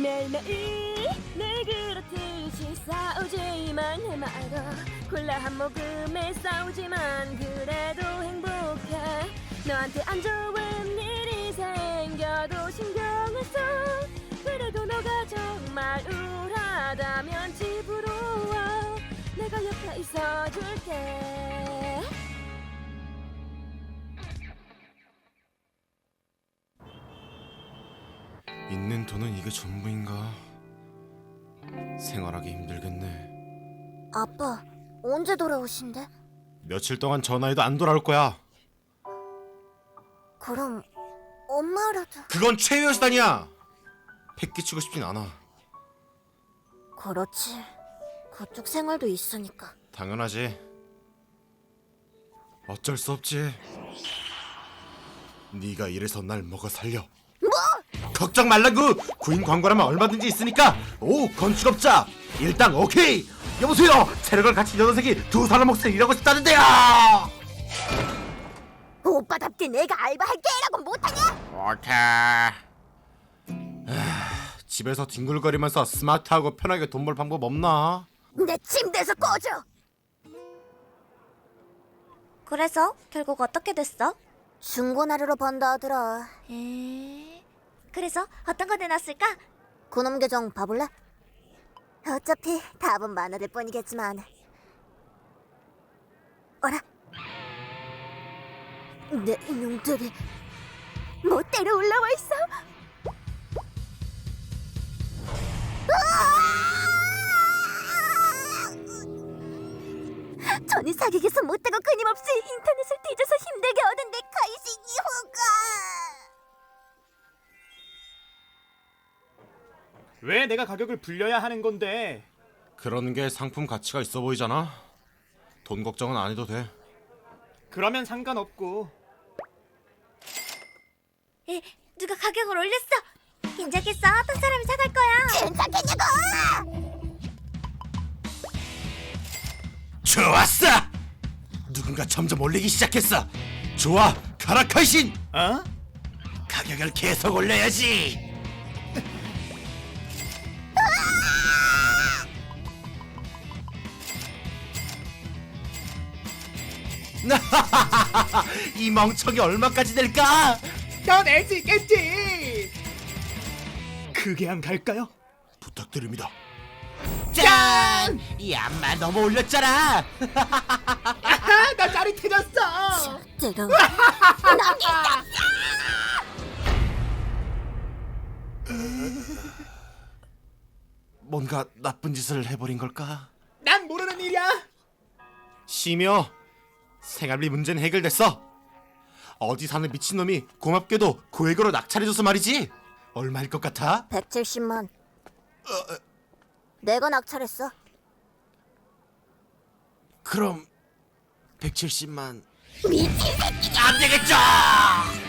매일매일 늘 그렇듯이 싸우지만 해마다 콜라 한 모금에 싸우지만 그래도 행복해. 너한테 안 좋은 일이 생겨도 신경을 써. 그래도 너가 정말 우울하다면 집으로 와. 내가 옆에 있어줄게 있는 돈은 이게 전부인가? 생활하기 힘들겠네. 아빠 언제 돌아오신대? 며칠 동안 전화해도 안 돌아올 거야. 그럼 엄마라도 그건 최후의 수단이야. 패 끼치고 싶진 않아. 그렇지 그쪽 생활도 있으니까 당연하지. 어쩔 수 없지. 네가 이래서 날 먹어 살려. 뭐? 걱정 말라고. 구인 광고라면 얼마든지 있으니까. 오 건축업자 일당 오케이. 여보세요. 체력을 갖춘 녀석이 두 사람 몫을 일하고 싶다는데요. 오빠답게 내가 알바할게 라고 못하냐? 오케이. 집에서 뒹굴거리면서 스마트하고 편하게 돈 벌 방법 없나? 내 침대에서 꺼져 그래서 결국 어떻게 됐어? 중고나루로 번다 하더라 에... 그래서 어떤 거 내놨을까? 그놈 계정 봐볼래? 어차피 답은 많아들 뿐이겠지만 어라? 내 인형들이 멋대로 올라와 있어 으아! 전이 사객에서 못되고 끊임없이 인터넷을 뒤져서 힘들게 얻은 내 카이시 이후가 왜 내가 가격을 불려야 하는 건데? 그런 게 상품 가치가 있어 보이잖아. 돈 걱정은 안 해도 돼. 그러면 상관없고 에, 누가 가격을 올렸어? 괜찮겠어? 어떤 사람이 사갈 거야? 괜찮겠냐고! 좋았어. 누군가 점점 올리기 시작했어. 좋아, 가라 칼신. 어? 가격을 계속 올려야지. 이 멍청이 얼마까지 될까? 넌낼수 있겠지. 그게 안 갈까요? 부탁드립니다. 짠! 이 안마 너무 올렸잖아. 아, 나 짜릿해졌어. 제로 뭔가 나쁜 짓을 해버린 걸까? 난 모르는 일이야. 시며 생활비 문제는 해결됐어. 어디 사는 미친놈이 고맙게도 고액으로 낙찰해줘서 말이지. 얼마일 것 같아? 170만 내가 낙찰했어 그럼 170만. 미친 새끼가 안 되겠죠.